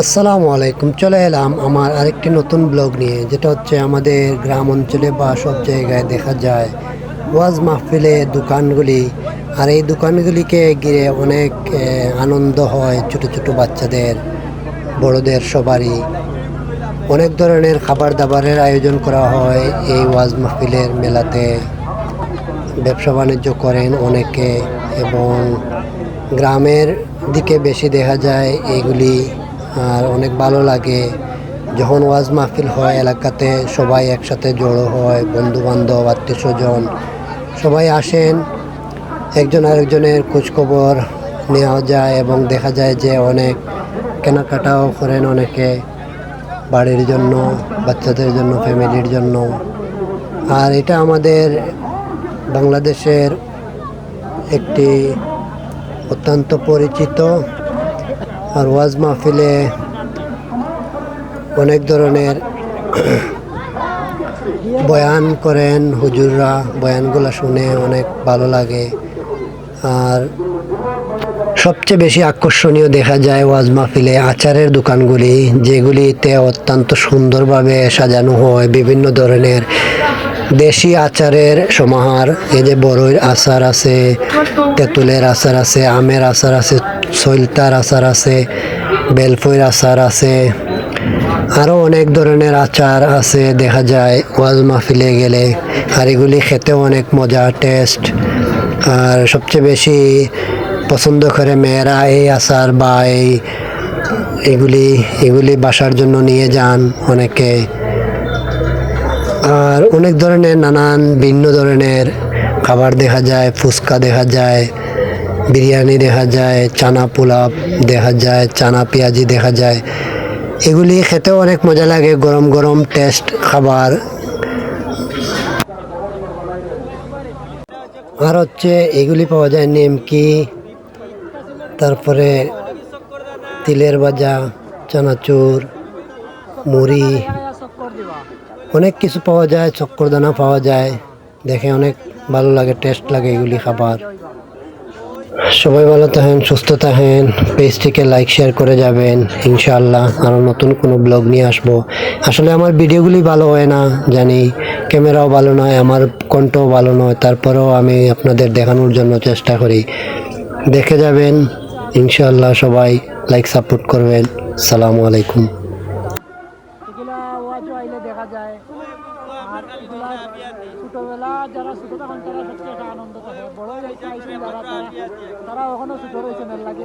আসসালামু আলাইকুম। চলে এলাম আমার আরেকটি নতুন ব্লগ নিয়ে, যেটা হচ্ছে আমাদের গ্রাম অঞ্চলে বা সব জায়গায় দেখা যায় ওয়াজ মাহফিলে দোকানগুলি। আর এই দোকানগুলিকে ঘিরে অনেক আনন্দ হয় ছোট ছোট বাচ্চাদের, বড়দের সবারই। অনেক ধরনের খাবার দাবারের আয়োজন করা হয় এই ওয়াজ মাহফিলের মেলাতে। ব্যবসা বাণিজ্য করেন অনেকে এবং গ্রামের দিকে বেশি দেখা যায় এইগুলি আর অনেক ভালো লাগে। যখন ওয়াজ মাহফিল হয় এলাকাতে সবাই একসাথে জড়ো হয় বন্ধু বান্ধব আত্মীয় স্বজন সবাই আসেন। একজন আরেকজনের খোঁজখবর নেওয়া যায় এবং দেখা যায় যে অনেক কেনাকাটাও করেন অনেকে বাড়ির জন্য, বাচ্চাদের জন্য, ফ্যামিলির জন্য। আর এটা আমাদের বাংলাদেশের একটি অত্যন্ত পরিচিত আর ওয়াজ মাহফিলে অনেক ধরনের বয়ান করেন হুজুররা। বয়ানগুলো শুনে অনেক ভালো লাগে। আর সবচেয়ে বেশি আকর্ষণীয় দেখা যায় ওয়াজ মাহফিলে আচারের দোকানগুলি, যেগুলিতে অত্যন্ত সুন্দরভাবে সাজানো হয় বিভিন্ন ধরনের দেশি আচারের সমাহার। এই যে বড়ইর আচার আছে, তেঁতুলের আচার আছে, আমের আচার আছে সৈলতার আচার আছে, বেলফইর আচার আছে, আরও অনেক ধরনের আচার আছে দেখা যায় ওয়াজ মাহফিলে গেলে। আর এগুলি খেতেও অনেক মজা টেস্ট। আর সবচেয়ে বেশি পছন্দ করে মেয়েরা এই আচার বা এই এগুলি এগুলি বাসার জন্য নিয়ে যান অনেকে। আর অনেক ধরনের নানান ভিন্ন ধরনের খাবার দেখা যায়, ফুচকা দেখা যায়, বিরিয়ানি দেখা যায়, চানা পোলাপ দেখা যায়, চানা পেঁয়াজি দেখা যায়। এগুলি খেতেও অনেক মজা লাগে, গরম গরম টেস্ট খাবার। আর হচ্ছে এগুলি পাওয়া যায় নিমকি তারপরে তিলের ভাজা, চানাচুর, মুড়ি, অনেক কিছু পাওয়া যায়, চক্করদানা পাওয়া যায়। দেখে অনেক ভালো লাগে, টেস্ট লাগে এগুলি খাবার। সবাই ভালো থাকেন, সুস্থ থাকেন, পেজটিকে লাইক শেয়ার করে যাবেন। ইনশাআল্লাহ আরও নতুন কোনো ব্লগ নিয়ে আসব। আসলে আমার ভিডিওগুলি ভালো হয় না, জানি। ক্যামেরাও ভালো নয়, আমার কণ্ঠও ভালো নয়, তারপরেও আমি আপনাদের দেখানোর জন্য চেষ্টা করি। দেখে যাবেন। ইনশাআল্লাহ সবাই লাইক সাপোর্ট করবেন। সালামু আলাইকুম। দেখা যায়। আর ছোটবেলা যারা তারা ওখানে লাগে